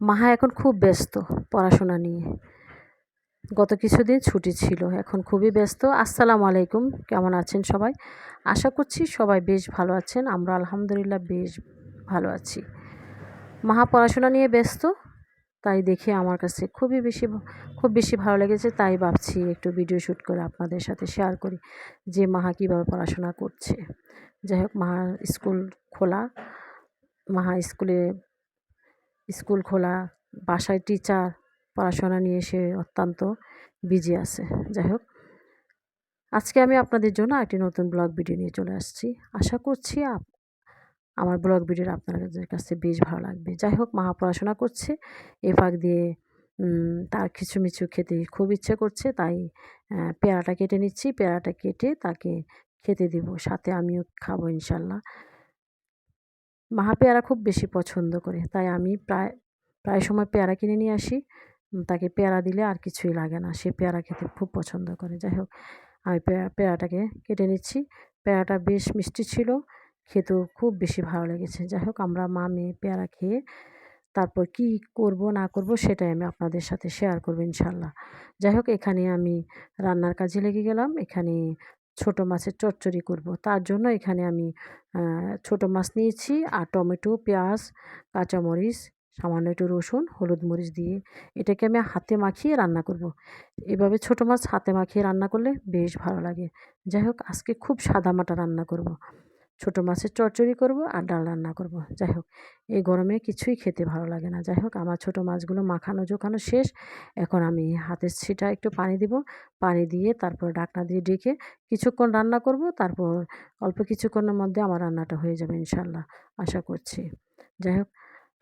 মাহা এখন খুব ব্যস্ত পড়াশোনা নিয়ে। গত কিছুদিন ছুটি ছিল, এখন খুবই ব্যস্ত। আসসালামু আলাইকুম, কেমন আছেন সবাই? আশা করছি সবাই বেশ ভালো আছেন, আমরা আলহামদুলিল্লাহ বেশ ভালো আছি। মাহা পড়াশোনা নিয়ে ব্যস্ত, তাই দেখে আমার কাছে খুবই বেশি, খুব বেশি ভালো লেগেছে, তাই ভাবছি একটু ভিডিও শ্যুট করে আপনাদের সাথে শেয়ার করি যে মাহা কীভাবে পড়াশোনা করছে। যাই হোক মাহা স্কুল খোলা মাহা স্কুলে স্কুল খোলা, বাসায় টিচার পড়াশোনা নিয়ে সে অত্যন্ত বিজি আছে। যাই হোক, আজকে আমি আপনাদের জন্য একটি নতুন ব্লগ ভিডিও নিয়ে চলে আসছি। আশা করছি আমার ব্লগ ভিডিও আপনাদের কাছে বেশ ভালো লাগবে। যাই হোক, মা পড়াশোনা করছে, এ ফাঁক দিয়ে তার কিছু মিছু খেতে খুব ইচ্ছে করছে, তাই পেয়ারাটা কেটে নিচ্ছি। পেয়ারাটা কেটে তাকে খেতে দেব, সাথে আমিও খাব ইনশাল্লাহ। মাহা পেয়ারা খুব বেশি পছন্দ করে। তাই আমি প্রায় প্রায় সময় পেয়ারা কিনে নিয়ে আসি। তাকে পেয়ারা দিলে আর কিছুই লাগে না। সে পেয়ারা খেতে খুব পছন্দ করে। যাই হোক, আমি পেয়ারাটাকে কেটে নিচ্ছি। পেয়ারাটা বেশ মিষ্টি ছিল। খেতেও খুব বেশি ভালো লেগেছে। যাই হোক, আমরা মা, মেয়ে পেয়ারা খেয়ে তারপর কি করব, না করব সেটাই আমি আপনাদের সাথে শেয়ার করব ইনশাল্লাহ যাই হোক, এখানে আমি রান্নার কাজে লেগে গেলাম। এখানে ছোট মাছের চচ্চড়ি করব তার জন্য এখানে আমি ছোট মাছ নিয়েছি আর টমেটো, পেঁয়াজ, কাঁচামরিচ, সামান্য একটু রসুন, হলুদ মরিচ দিয়ে এটাকে আমি হাতে মাখিয়ে রান্না করব। এভাবে ছোট মাছ হাতে মাখিয়ে রান্না করলে বেশ ভালো লাগে যাই হোক, আজকে খুব সাদা মাটা রান্না করব। ছোটো মাছের চচ্চড়ি করব আর ডাল রান্না করব। যাই হোক, এই গরমে কিছুই খেতে ভালো লাগে না। যাই হোক, আমার ছোটো মাছগুলো মাখানো জোখানো শেষ। এখন আমি হাতের ছিটা একটু পানি দিব। পানি দিয়ে তারপর ডাকনা দিয়ে ডেকে কিছুক্ষণ রান্না করব। তারপর অল্প কিছুক্ষণের মধ্যে আমার রান্নাটা হয়ে যাবে ইনশাল্লাহ আশা করছি। যাই হোক,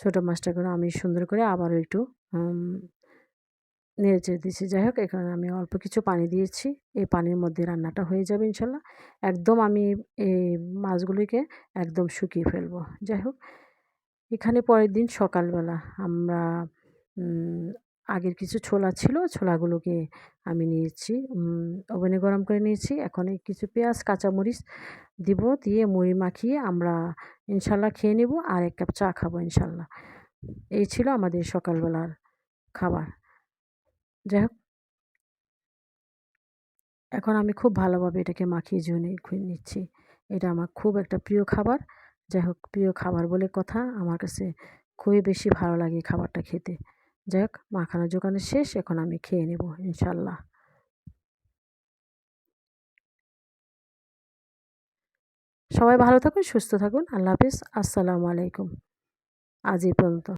ছোটো মাছটাগুলো আমি সুন্দর করে আবারও একটু নেড়ে চেড়ে দিয়েছি। যাই হোক, এখানে আমি অল্প কিছু পানি দিয়েছি। এই পানির মধ্যে রান্নাটা হয়ে যাবে ইনশাল্লাহ। একদম আমি এই মাছগুলিকে একদম শুকিয়ে ফেলব। যাই হোক, এখানে পরের দিন সকালবেলা আমরা আগের কিছু ছোলা ছিল, ছোলাগুলোকে আমি নিয়েছি ওভেনে গরম করে নিয়েছি। এখন কিছু পেঁয়াজ, কাঁচামরিচ দিব, দিয়ে মুড়ি মাখিয়ে আমরা ইনশাল্লাহ খেয়ে নেব আর এক কাপ চা খাব ইনশাল্লাহ। এই ছিল আমাদের সকালবেলার খাবার। যাই হোক। এখন আমি খুব ভালোভাবে এটাকে মাখিয়ে জুনে নিচ্ছি। এটা আমার খুব একটা প্রিয় খাবার। যাই হোক, প্রিয় খাবার বলে কথা। আমার কাছে খুবই বেশি ভালো লাগে খাবারটা খেতে। যাই হোক, মাখানো জোগানো শেষ। এখন আমি খেয়ে নেব ইনশাল্লাহ সবাই ভালো থাকুন, সুস্থ থাকুন। আল্লাহ হাফিজ। আসসালামু আলাইকুম। আজ এই পর্যন্ত।